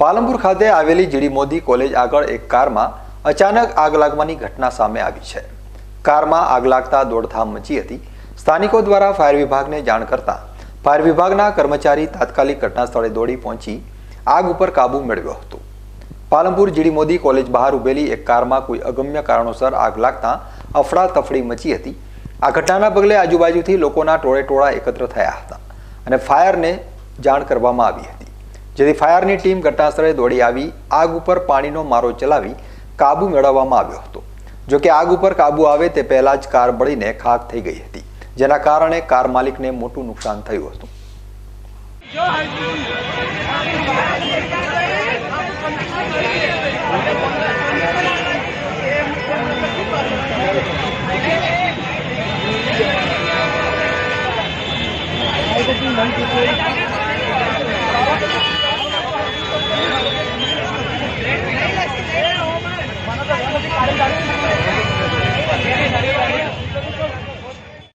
પાલનપુર ખાતે આવેલી GD Modi college આગળ એક કારમાં અચાનક આગ લાગવાની ઘટના સામે આવી છે. કારમાં આગ લાગતા દોડધામ મચી હતી. સ્થાનિકો દ્વારા ફાયર વિભાગને જાણ કરતા ફાયર વિભાગના કર્મચારી તાત્કાલિક ઘટના સ્થળે દોડી પહોંચી આગ ઉપર કાબુ મેળવ્યો હતો. પાલનપુર જીડી મોદી કોલેજ બહાર ઉભેલી એક કારમાં કોઈ અગમ્ય કારણોસર આગ લાગતા અફડાતફડી મચી હતી. આ ઘટનાના પગલે આજુબાજુથી લોકોના ટોળે ટોળા એકત્ર થયા હતા અને ફાયરને જાણ કરવામાં આવી હતી. જેથી ફાયરની ટીમ ઘટનાસ્થળે દોડી આવી, આગ ઉપર પાણીનો મારો ચલાવી કાબુ મેળવવામાં આવ્યો હતો જો કે આગ ઉપર કાબુ આવે તે પહેલાં જ કાર બળીને ખાક થઈ ગઈ હતી, જેના કારણે કાર માલિકને મોટું નુકસાન થયું હતું Thank you. জানেন